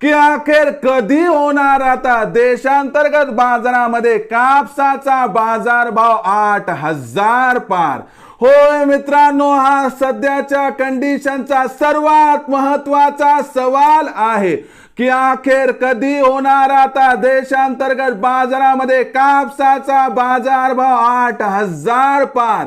की अखेर कधी होणार आता? देशांतर्गत बाजारामध्ये कापसाचा बाजारभाव आठ हजार पार. होय मित्रांनो हा सध्याच्या कंडिशनचा सर्वात महत्त्वाचा सवाल आहे की अखेर कधी होणार आता? देशांतर्गत बाजारामध्ये कापसाचा बाजारभाव आठ हजार पार.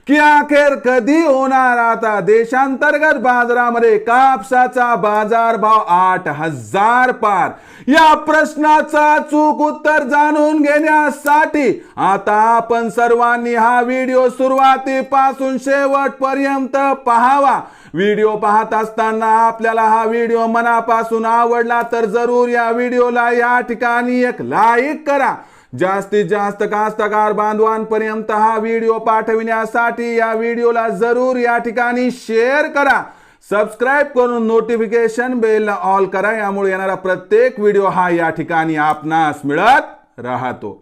की अखेर कधी होणार आता देशांतर्गत बाजारामध्ये कापसाचा बाजारभाव आठ हजार पार? या प्रश्नाचा चूक उत्तर जाणून घेण्यासाठी आता आपण सर्वांनी हा व्हिडिओ सुरुवातीपासून शेवटपर्यंत पहावा. व्हिडिओ पाहत असताना आपल्याला हा व्हिडिओ मनापासून आवडला तर जरूर या व्हिडिओला या ठिकाणी एक लाईक करा. जास्तीत जास्त कास्तकार बांधवांपर्यंत हा व्हिडिओ पाठविण्यासाठी या व्हिडिओला जरूर या ठिकाणी शेअर करा. सबस्क्राईब करून नोटिफिकेशन बेलला ऑल करा. यामुळे येणारा प्रत्येक व्हिडिओ हा या ठिकाणी आपणास मिळत राहतो.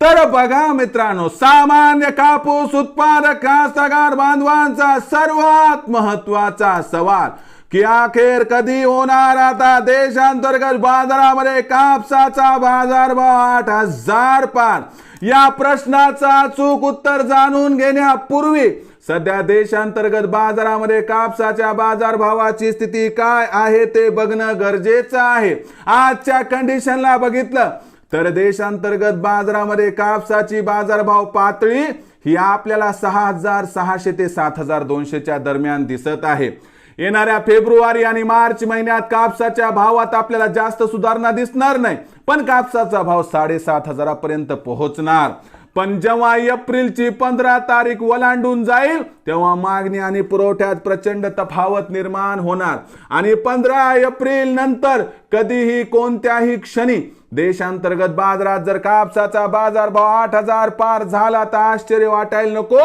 तर बघा मित्रांनो सामान्य कापूस उत्पादक कास्तकार बांधवांचा सर्वात महत्त्वाचा सवाल. की अखेर कधी होणार आता देशांतर्गत बाजारामध्ये कापसाचा बाजारभाव आठ हजार पार? या प्रश्नाचा चूक उत्तर जाणून घेण्यापूर्वी सध्या देशांतर्गत बाजारामध्ये कापसाच्या बाजारभावाची स्थिती काय आहे ते बघणं गरजेचं आहे. आजच्या कंडिशनला बघितलं तर देशांतर्गत बाजारामध्ये कापसाची बाजारभाव पातळी ही आपल्याला सहा हजार सहाशे ते सात हजार दोनशेच्या दरम्यान दिसत आहे. येणाऱ्या फेब्रुवारी आणि मार्च महिन्यात कापसाच्या भावात आपल्याला जास्त सुधारणा दिसणार नाही. पण कापसाचा भाव साडेसात हजारापर्यंत पोहोचणार. पण जेव्हा एप्रिलची पंधरा तारीख ओलांडून जाईल तेव्हा मागणी आणि पुरवठ्यात प्रचंड तफावत निर्माण होणार. आणि पंधरा एप्रिल नंतर कधीही कोणत्याही क्षणी देशांतर्गत बाजारात जर कापसाचा बाजारभाव आठ हजार पार झाला तर आश्चर्य वाटायला नको.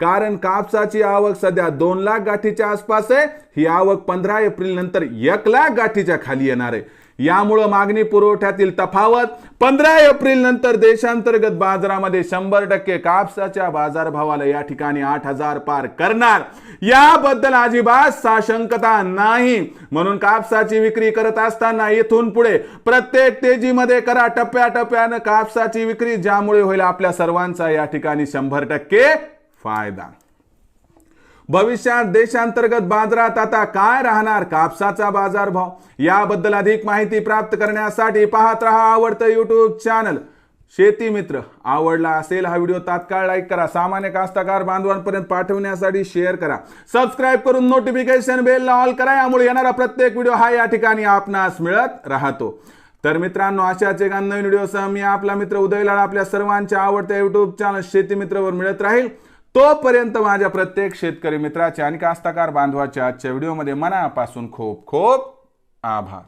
कारण कापसाची आवक सध्या दोन लाख गाठीच्या आसपास आहे. ही आवक पंधरा एप्रिल नंतर एक लाख गाठीच्या खाली येणार आहे. यामुळं मागणी पुरवठ्यातील तफावत पंधरा एप्रिल नंतर देशांतर्गत बाजारामध्ये शंभर टक्के कापसाच्या बाजारभावाला या ठिकाणी आठ हजार पार करणार. याबद्दल अजिबात साशंकता नाही. म्हणून कापसाची विक्री करत असताना इथून पुढे प्रत्येक तेजीमध्ये करा टप्प्याटप्प्यानं कापसाची विक्री ज्यामुळे होईल आपल्या सर्वांचा या ठिकाणी शंभर टक्के फायदा. भविष्यात देशांतर्गत बाजारात आता काय राहणार? कापसाचा बाजारभाव. याबद्दल अधिक माहिती प्राप्त करण्यासाठी पाहत रहा आवडतं युट्यूब चॅनल शेती मित्र आवडला असेल हा व्हिडिओ तात्काळ लाईक करा. सामान्य कास्तकार बांधवांपर्यंत पाठवण्यासाठी शेअर करा. सबस्क्राईब करून नोटिफिकेशन बेलला ऑल करा. यामुळे येणारा प्रत्येक व्हिडिओ हा या ठिकाणी आपणास मिळत राहतो. तर मित्रांनो अशाच एका नवीन व्हिडिओसह मी आपला मित्र उदयलाळ आपल्या सर्वांच्या आवडत्या युट्यूब चॅनल शेती मित्रवर मिळत राहील. तोपर्यंत माझ्या प्रत्येक शेतकरी मित्राच्या आणि कास्तकार बांधवाच्या आजच्या व्हिडिओमध्ये मनापासून खूप खूप आभार.